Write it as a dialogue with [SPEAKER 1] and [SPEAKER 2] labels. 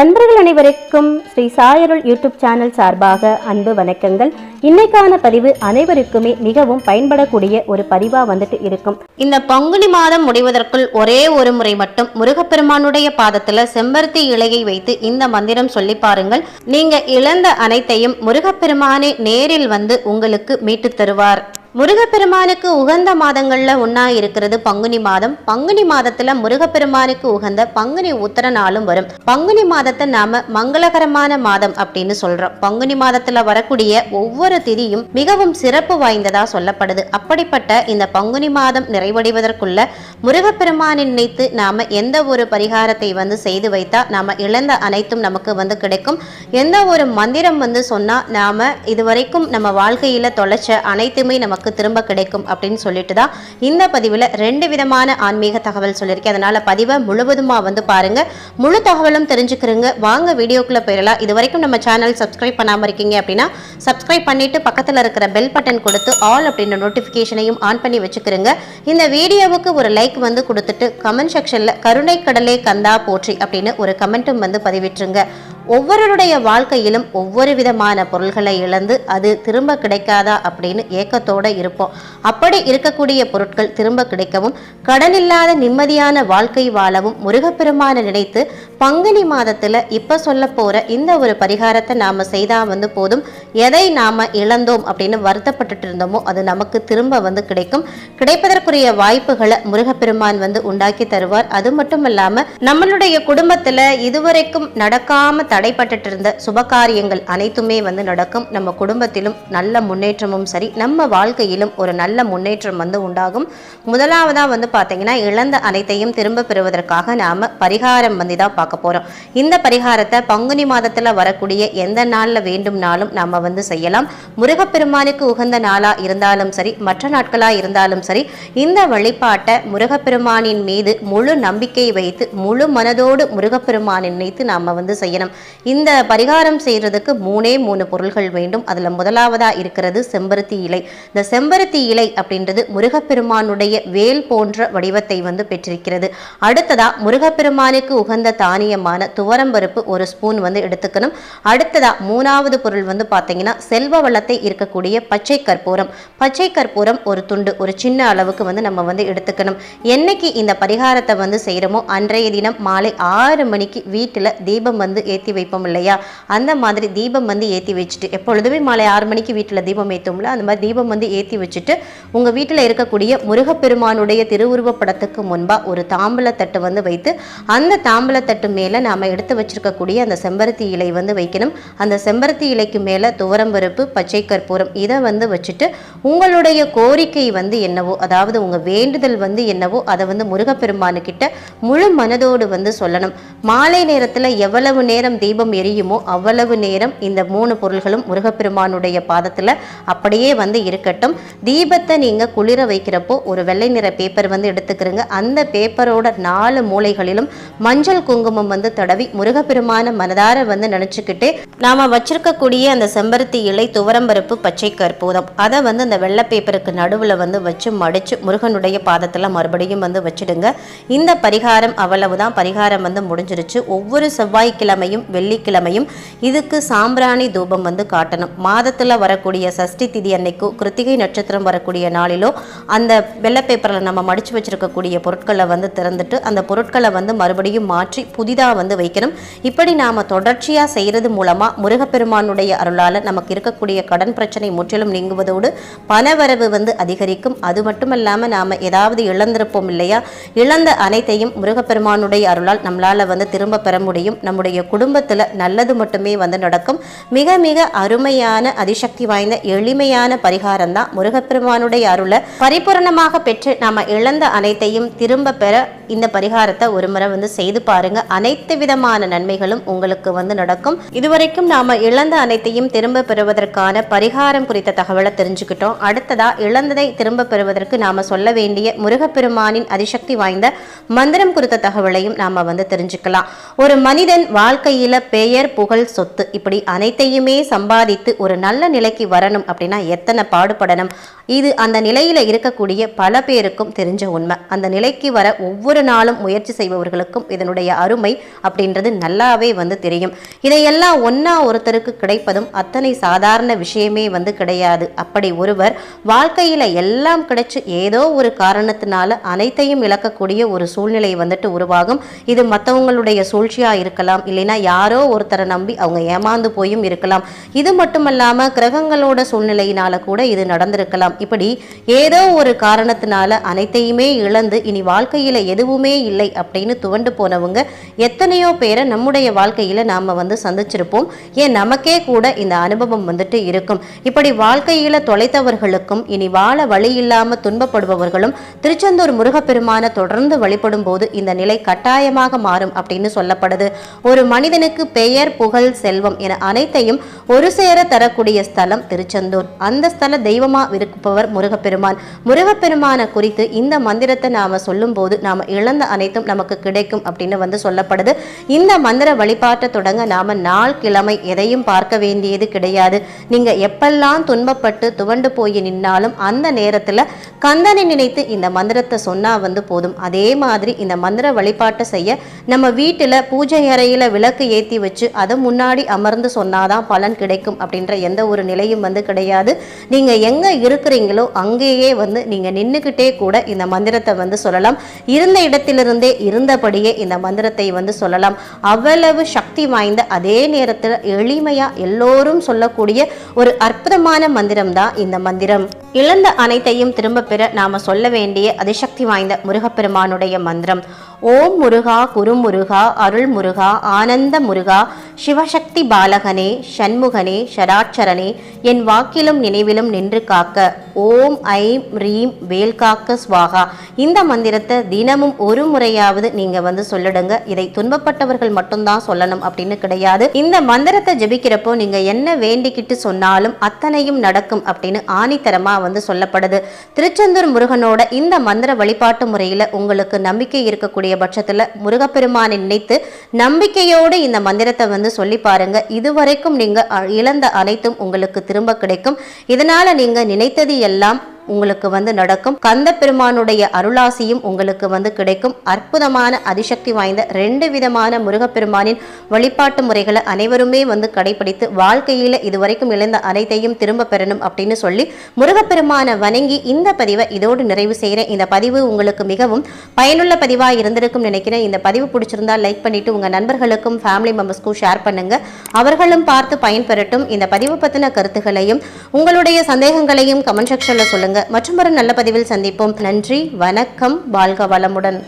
[SPEAKER 1] நண்பர்கள் அனைவருக்கும் Sri சாயருள் YouTube channel சார்பாக அன்பு வணக்கங்கள். இன்னைக்கான பதிவு அனைவருக்குமே மிகவும் பயன்படக்கூடிய ஒரு பதிவா வந்துட்டு இருக்கும்.
[SPEAKER 2] இந்த பங்குனி மாதம் முடிவதற்குள் ஒரே ஒரு முறை மட்டும் முருகப்பெருமானுடைய பாதத்துல செம்பருத்தி இலையை வைத்து இந்த மந்திரம் சொல்லி பாருங்கள். நீங்க இழந்த அனைத்தையும் முருகப்பெருமானே நேரில் வந்து உங்களுக்கு மீட்டு தருவார். முருகப்பெருமானுக்கு உகந்த மாதங்கள்ல ஒன்னா இருக்கிறது பங்குனி மாதம். பங்குனி மாதத்துல முருகப்பெருமானுக்கு உகந்த பங்குனி உத்தர நாளும் வரும். பங்குனி மாதத்தை நாம மங்களகரமான மாதம் அப்படின்னு சொல்றோம். பங்குனி மாதத்துல வரக்கூடிய ஒவ்வொரு திதியும் மிகவும் சிறப்பு வாய்ந்ததா சொல்லப்படுது. அப்படிப்பட்ட இந்த பங்குனி மாதம் நிறைவடைவதற்குள்ள முருகப்பெருமானை நினைத்து நாம எந்த ஒரு பரிகாரத்தை வந்து செய்து வைத்தா நாம இழந்த அனைத்தும் நமக்கு வந்து கிடைக்கும். எந்த ஒரு மந்திரம் வந்து சொன்னா நாம இதுவரைக்கும் நம்ம வாழ்க்கையில தொலைச்ச அனைத்துமே நமக்கு திரும்ப கிடைக்கும் அப்படின்னு சொல்லிட்டு தான் இந்த பதிவில் ரெண்டு விதமான ஆன்மீக தகவல் சொல்லியிருக்கேன். அதனால பதிவை முழுவதுமா வந்து பாருங்க. முழு தகவலும் தெரிஞ்சுக்கிறங்க வாங்க வீடியோக்குள்ள போயிடலாம். இது வரைக்கும் நம்ம சேனல் சப்ஸ்கிரைப் பண்ணாமல் இருக்கீங்க அப்படின்னா சப்ஸ்கிரைப் பண்ணிட்டு பக்கத்தில் இருக்கிற பெல் பட்டன் கொடுத்து ஆல் அப்படின்ற நோட்டிஃபிகேஷனையும் ஆன் பண்ணி வச்சுக்கிறங்க இந்த வீடியோவுக்கு ஒரு லைக் வந்து கொடுத்துட்டு கமெண்ட் செக்ஷனில் கருணை கடலே கந்தா போற்றி அப்படின்னு ஒரு கமெண்ட்டும் வந்து பதிவிட்டுருங்க. ஒவ்வொருடைய வாழ்க்கையிலும் ஒவ்வொரு விதமான பொருள்களை இழந்து அது திரும்ப கிடைக்காதா அப்படின்னு ஏக்கத்தோட இருப்போம். அப்படி இருக்கக்கூடிய பொருட்கள் திரும்ப கிடைக்கவும் கடன் இல்லாத நிம்மதியான வாழ்க்கை வாழவும் முருகப்பெருமான நினைத்து பங்குனி மாதத்துல இப்ப சொல்ல போற இந்த ஒரு பரிகாரத்தை நாம செய்தா வந்து போதும். எதை நாம இழந்தோம் அப்படின்னு வருத்தப்பட்டுட்டு இருந்தோமோ அது நமக்கு திரும்ப வந்து கிடைக்கும். கிடைப்பதற்குரிய வாய்ப்புகளை முருகப்பெருமான் வந்து உண்டாக்கி தருவார். அது மட்டும் இல்லாம நம்மளுடைய குடும்பத்துல இதுவரைக்கும் நடக்காம தடைப்பட்டுட்டு இருந்த சுபகாரியங்கள் அனைத்துமே வந்து நடக்கும். நம்ம குடும்பத்திலும் நல்ல முன்னேற்றமும் சரி நம்ம வாழ்க்கையிலும் ஒரு நல்ல முன்னேற்றம் வந்து உண்டாகும். முதலாவதா வந்து பாத்தீங்கன்னா இழந்த அனைத்தையும் திரும்ப பெறுவதற்காக நாம பரிகாரம் வந்து தான் பார்க்க பார்க்க போகிறோம் இந்த பரிகாரத்தை பங்குனி மாதத்தில் வரக்கூடிய எந்த நாளில் வேண்டும்னாலும் நம்ம வந்து செய்யலாம். முருகப்பெருமானுக்கு உகந்த நாளாக இருந்தாலும் சரி மற்ற நாட்களாக இருந்தாலும் சரி இந்த வழிபாட்டை முருகப்பெருமானின் மீது முழு நம்பிக்கை வைத்து முழு மனதோடு முருகப்பெருமானை நினைத்து நாம் வந்து செய்யணும். இந்த பரிகாரம் செய்கிறதுக்கு மூணே மூணு பொருள்கள் வேண்டும். அதில் முதலாவதாக இருக்கிறது செம்பருத்தி இலை. இந்த செம்பருத்தி இலை அப்படின்றது முருகப்பெருமானுடைய வேல் போன்ற வடிவத்தை வந்து பெற்றிருக்கிறது. அடுத்ததாக முருகப்பெருமானுக்கு உகந்த தானி தானியமான துவரம்பருப்பு ஒரு ஸ்பூன் வந்து எடுத்துக்கணும். அடுத்ததா மூணாவது பொருள் வந்து பார்த்தீங்கன்னா செல்வ வளத்தை இருக்கக்கூடிய பச்சை கற்பூரம். பச்சை கற்பூரம் ஒரு துண்டு ஒரு சின்ன அளவுக்கு வந்து நம்ம வந்து எடுத்துக்கணும். என்னைக்கு இந்த பரிகாரத்தை வந்து செய்கிறோமோ அன்றைய தினம் மாலை ஆறு மணிக்கு வீட்டில் தீபம் வந்து ஏற்றி வைப்போம் இல்லையா? அந்த மாதிரி தீபம் வந்து ஏற்றி வச்சுட்டு எப்பொழுதுமே மாலை ஆறு மணிக்கு வீட்டில் தீபம் ஏற்றும்ல அந்த மாதிரி தீபம் வந்து ஏற்றி வச்சுட்டு உங்கள் வீட்டில் இருக்கக்கூடிய முருகப்பெருமானுடைய திருவுருவ படத்துக்கு முன்பாக ஒரு தாம்பலத்தட்டு வந்து வைத்து அந்த தாம்பலத்தட்டு மேலே நாம் எடுத்து வச்சிருக்கக்கூடிய அந்த செம்பருத்தி இலை வந்து வைக்கணும். அந்த செம்பருத்தி இலைக்கு மேலே துவரம்பருப்பு பச்சை கற்பூரம் இதை வந்து வச்சுட்டு உங்களுடைய கோரிக்கை வந்து என்னவோ அதாவது உங்கள் வேண்டுதல் வந்து என்னவோ அதை வந்து முருகப்பெருமானுக்கிட்ட முழு மனதோடு வந்து சொல்லணும். மாலை நேரத்தில் எவ்வளவு நேரம் தீபம் எரியுமோ அவ்வளவு நேரம் இந்த மூணு பொருள்களும் முருகப்பெருமானுடைய பாதத்தில் அப்படியே வந்து இருக்கட்டும். தீபத்தை நீங்கள் குளிர வைக்கிறப்போ ஒரு வெள்ளை நிற பேப்பர் வந்து எடுத்துக்கிறோங்க. அந்த பேப்பரோட நாலு மூலைகளிலும் மஞ்சள் குங்குமம் வந்து தடவி முருகப்பெருமான மனதார வந்து நினச்சிக்கிட்டு நாம வச்சிருக்கக்கூடிய அந்த செம்பருத்தி இலை துவரம்பருப்பு பச்சை கற்பூரம் அதை வந்து அந்த வெள்ளை பேப்பருக்கு நடுவில் வந்து வச்சு மடிச்சு முருகனுடைய பாதத்தில் மறுபடியும் வந்து வச்சிடுங்க. இந்த பரிகாரம் அவ்வளவு தான் பரிகாரம் வந்து முடிஞ்சிருச்சு. ஒவ்வொரு செவ்வாய்க்கிழமையும் வெள்ளிக்கிழமையும் இதுக்கு சாம்பிராணி தூபம் வந்து காட்டணும். மாதத்தில் வரக்கூடிய சஷ்டி திதி அன்னைக்கோ கிருத்திகை நட்சத்திரம் வரக்கூடிய நாளிலோ அந்த வெள்ளை பேப்பரில் நம்ம மடிச்சு வச்சிருக்கக்கூடிய பொருட்களை வந்து திறந்துட்டு அந்த பொருட்களை வந்து மறுபடியும் மாற்றி புதிதாக வந்து வைக்கணும். இப்படி நாம் தொடர்ச்சியாக செய்கிறது மூலமாக முருகப்பெருமானுடைய அருளால் நமக்கு இருக்கக்கூடிய கடன் பிரச்சனை முற்றிலும் நீங்குவதோடு பணவரவு வந்து அதிகரிக்கும். அது மட்டும் இல்லாமல் நாம் ஏதாவது இழந்திருப்போம் இல்லையா? இழந்த அனைத்தையும் முருகப்பெருமானுடைய அருளால் நம்மளால் வந்து திரும்ப பெற முடியும். நம்முடைய குடும்பத்தில் நல்லது மட்டுமே வந்து நடக்கும். மிக மிக அருமையான அதிசக்தி வாய்ந்த எளிமையான பரிகாரம் தான் முருகப்பெருமானுடைய அருளை பரிபூரணமாக பெற்று நாம இழந்த அனைத்தையும் திரும்ப பெற இந்த பரிகாரத்தை ஒரு முறை வந்து செய்து பாருங்க. அனைத்து விதமான நன்மைகளும் உங்களுக்கு வந்து நடக்கும். இதுவரைக்கும் நாம இழந்த அனைத்தையும் திரும்ப பெறுவதற்கான பரிகாரம் குறித்த தகவலை தெரிஞ்சுக்கிட்டோம். அடுத்ததா இழந்ததை திரும்ப பெறுவதற்கு நாம சொல்ல வேண்டிய முருகப்பெருமானின் அதிசக்தி வாய்ந்த மந்திரம் குறித்த தகவலையும் நாம வந்து தெரிஞ்சுக்கலாம். ஒரு மனிதன் வாழ்க்கையில பெயர் புகழ் சொத்து இப்படி அனைத்தையுமே சம்பாதித்து ஒரு நல்ல நிலைக்கு வரணும் அப்படின்னா எத்தனை பாடுபடணும்? இது அந்த நிலையில இருக்கக்கூடிய பல பேருக்கும் தெரிஞ்ச உண்மை. அந்த நிலைக்கு வர ஒவ்வொரு நாளும் முயற்சி செய்பவர்களுக்கும் இதனுடைய அருள் அருமை அப்படின்றது நல்லாவே வந்து தெரியும். இதையெல்லாம் ஒன்னா ஒருத்தருக்கு கிடைப்பதும் அத்தனை சாதாரண விஷயமே வந்து கிடையாது. அப்படி ஒருவர் வாழ்க்கையில எல்லாம் கிடைச்சு ஏதோ ஒரு காரணத்தினால அனைத்தையும் இழக்கக்கூடிய ஒரு சூழ்நிலை வந்துட்டு உருவாகும். இது மற்றவங்களுடைய சூழ்ச்சியா இருக்கலாம். இல்லைன்னா யாரோ ஒருத்தரை நம்பி அவங்க ஏமாந்து போயும் இருக்கலாம். இது மட்டுமல்லாமல் கிரகங்களோட சூழ்நிலையினால கூட இது நடந்திருக்கலாம். இப்படி ஏதோ ஒரு காரணத்தினால அனைத்தையுமே இழந்து இனி வாழ்க்கையில எதுவுமே இல்லை அப்படின்னு துவண்டு போனவங்க எத்தனையோ பேரை நம்முடைய வாழ்க்கையில் நாம் வந்து சந்திச்சிருப்போம். ஏன் நமக்கே கூட இந்த அனுபவம் வந்துட்டு இருக்கும். இப்படி வாழ்க்கையில் தொலைத்தவர்களுக்கும் இனி வாழ வழி இல்லாமல் துன்பப்படுபவர்களும் திருச்செந்தூர் முருகப்பெருமான தொடர்ந்து வழிபடும் போது இந்த நிலை கட்டாயமாக மாறும் அப்படின்னு சொல்லப்படுது. ஒரு மனிதனுக்கு பெயர் புகழ் செல்வம் என அனைத்தையும் ஒரு சேர தரக்கூடிய ஸ்தலம் திருச்செந்தூர். அந்த ஸ்தல தெய்வமா இருப்பவர் முருகப்பெருமான். முருகப்பெருமான குறித்து இந்த மந்திரத்தை நாம சொல்லும் போது நாம இழந்த அனைத்தும் நமக்கு கிடைக்கும் அப்படின்னு வந்து சொல்ல சொல்லப்படுது. இந்த மந்திர வழிபாட்டை தொடங்க நாம நாள் கிழமை எதையும் பார்க்க வேண்டியது கிடையாது. நீங்க எப்பெல்லாம் துன்பப்பட்டு துவண்டு போய் நின்னாலும் அந்த நேரத்துல கந்தனை நினைத்து இந்த மந்திரத்தை சொன்னா வந்து போதும். அதே மாதிரி இந்த மந்திர வழிபாட்டை செய்ய நம்ம வீட்டுல பூஜை அறையில விளக்கு ஏத்தி வச்சு அதை முன்னாடி அமர்ந்து சொன்னாதான் பலன் கிடைக்கும் அப்படின்ற எந்த ஒரு நிலையும் வந்து கிடையாது. நீங்க எங்க இருக்கிறீங்களோ அங்கேயே வந்து நீங்க நின்றுக்கிட்டே கூட இந்த மந்திரத்தை வந்து சொல்லலாம். இருந்த இடத்திலிருந்தே இருந்தபடியே இந்த மந்திரத்தை வந்து சொல்லலாம். அவ்வளவு சக்தி வாய்ந்த அதே நேரத்தில் எளிமையாக எல்லோரும் சொல்லக்கூடிய ஒரு அற்புதமான மந்திரம் தான் இந்த மந்திரம். இழந்த அனைத்தையும் திரும்ப பெற நாம சொல்ல வேண்டிய அதிசக்தி வாய்ந்த முருகப்பெருமானுடைய மந்திரம். ஓம் முருகா குருமுருகா அருள் முருகா ஆனந்த முருகா சிவசக்தி பாலகனே சண்முகனே ஷராட்சரனே என் வாக்கிலும் நினைவிலும் நின்று காக்க. ஓம் ஐம் ரீம் வேல்காக்க ஸ்வாகா இந்த மந்திரத்தை தினமும் ஒரு முறையாவது நீங்க வந்து சொல்லிடுங்க. இதை துன்பப்பட்டவர்கள் மட்டும்தான் சொல்லணும் அப்படின்னு கிடையாது. இந்த மந்திரத்தை ஜெபிக்கிறப்போ நீங்க என்ன வேண்டிக்கிட்டு சொன்னாலும் அத்தனையும் நடக்கும் அப்படின்னு ஆணித்தரமா வந்து சொல்லப்படுது. திருச்செந்தூர் முருகனோட இந்த மந்திர வழிபாட்டு முறையில உங்களுக்கு நம்பிக்கை இருக்கக்கூடிய பட்சத்துல முருகப்பெருமானை நினைத்து நம்பிக்கையோடு இந்த மந்திரத்தை வந்து சொல்லி பாருங்க. இதுவரைக்கும் நீங்க இழந்த அனைத்தும் உங்களுக்கு திரும்ப கிடைக்கும். இதனால நீங்க நினைத்தது எல்லாம் உங்களுக்கு வந்து நடக்கும். கந்த பெருமானுடைய அருளாசியும் உங்களுக்கு வந்து கிடைக்கும். அற்புதமான அதிசக்தி வாய்ந்த ரெண்டு விதமான முருகப்பெருமானின் வழிபாட்டு முறைகளை அனைவருமே வந்து கடைபிடித்து வாழ்க்கையில இதுவரைக்கும் இழந்த அனைத்தையும் திரும்ப பெறணும் அப்படின்னு சொல்லி முருகப்பெருமானை வணங்கி இந்த பதிவை இதோடு நிறைவு செய்கிறேன். இந்த பதிவு உங்களுக்கு மிகவும் பயனுள்ள பதிவாக இருந்திருக்கும் நினைக்கிறேன். இந்த பதிவு பிடிச்சிருந்தா லைக் பண்ணிட்டு உங்கள் நண்பர்களுக்கும் ஃபேமிலி மெம்பர்ஸ்க்கும் ஷேர் பண்ணுங்க. அவர்களும் பார்த்து பயன்பெறட்டும். இந்த பதிவு பற்றின கருத்துக்களையும் உங்களுடைய சந்தேகங்களையும் கமெண்ட் செக்ஷனில் சொல்லுங்க. மற்றும் ஒரு நல்ல பதிவில் சந்திப்போம். நன்றி வணக்கம் வாழ்க வளமுடன்.